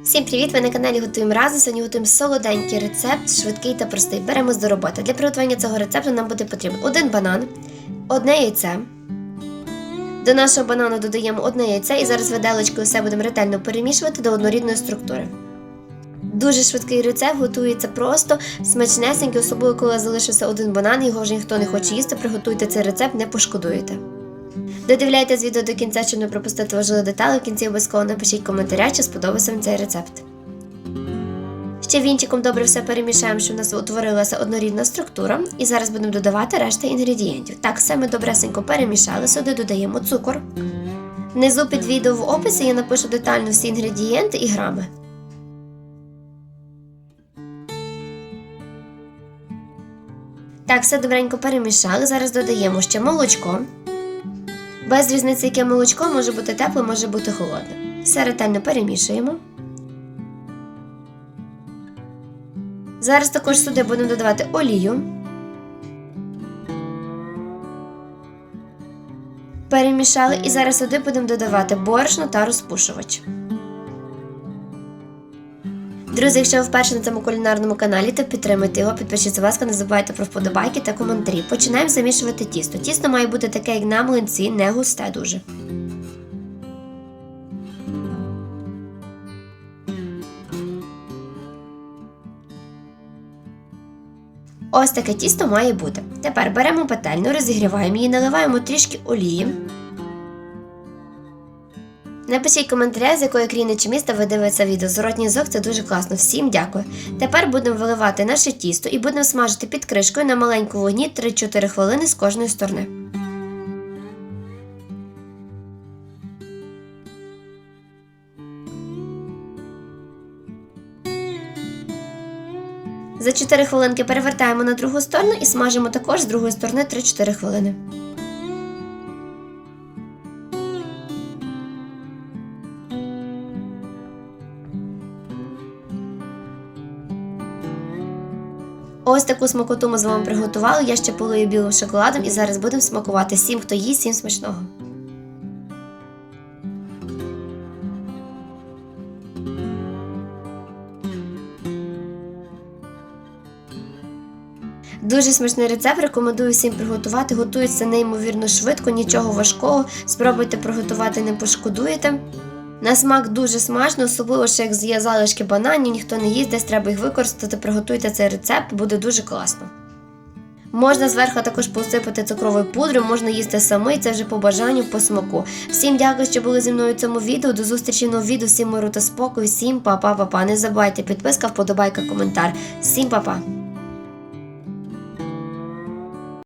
Всім привіт! Ви на каналі Готуємо разом. Сьогодні готуємо солоденький рецепт, швидкий та простий. Беремось до роботи. Для приготування цього рецепту нам буде потрібен один банан, одне яйце. До нашого банану додаємо одне яйце і зараз виделочкою все будемо ретельно перемішувати до однорідної структури. Дуже швидкий рецепт готується просто, смачнесенький, особливо коли залишився один банан, його вже ніхто не хоче їсти. Приготуйте цей рецепт, не пошкодуєте. Додивляйтесь відео до кінця, щоб не пропустити важливі деталі. В кінці обов'язково напишіть коментаря, чи сподобався вам цей рецепт. Ще вінчиком добре все перемішаємо, щоб у нас утворилася однорідна структура. І зараз будемо додавати решта інгредієнтів. Так, все ми добресенько перемішали, сюди додаємо цукор. Внизу під відео в описі я напишу детально всі інгредієнти і грами. Так, все добренько перемішали. Зараз додаємо ще молочко. Без різниці, яке молочко може бути тепле, може бути холодне. Все ретельно перемішуємо. Зараз також сюди будемо додавати олію. Перемішали і зараз сюди будемо додавати борошно та розпушувач. Друзі, якщо ви вперше на цьому кулінарному каналі, то підтримуйте його, підпишіться, будь ласка, не забувайте про вподобайки та коментарі. Починаємо замішувати тісто. Тісто має бути таке, як на млинці, не густе дуже. Ось таке тісто має бути. Тепер беремо пательню, розігріваємо її, наливаємо трішки олії. Напишіть коментаря, з якої країни чи міста ви дивитеся відео. Зворотній звук це дуже класно. Всім дякую. Тепер будемо виливати наше тісто і будемо смажити під кришкою на маленькому вогні 3-4 хвилини з кожної сторони. За 4 хвилинки перевертаємо на другу сторону і смажимо також з другої сторони 3-4 хвилини. Ось таку смакоту ми з вами приготували. Я ще полию білим шоколадом і зараз будемо смакувати всім, хто їсть, всім смачного. Дуже смачний рецепт, рекомендую всім приготувати. Готується неймовірно швидко, нічого важкого. Спробуйте приготувати, не пошкодуєте. На смак дуже смачно, особливо ще як є залишки бананів, ніхто не їсть, десь треба їх використати. Приготуйте цей рецепт, буде дуже класно. Можна зверху також посипати цукровою пудрою, можна їсти самий, це вже по бажанню, по смаку. Всім дякую, що були зі мною в цьому відео. До зустрічі нового відео, всім миру та спокою, всім па-па-па-па. Не забувайте підписка, вподобайка, коментар. Всім па-па!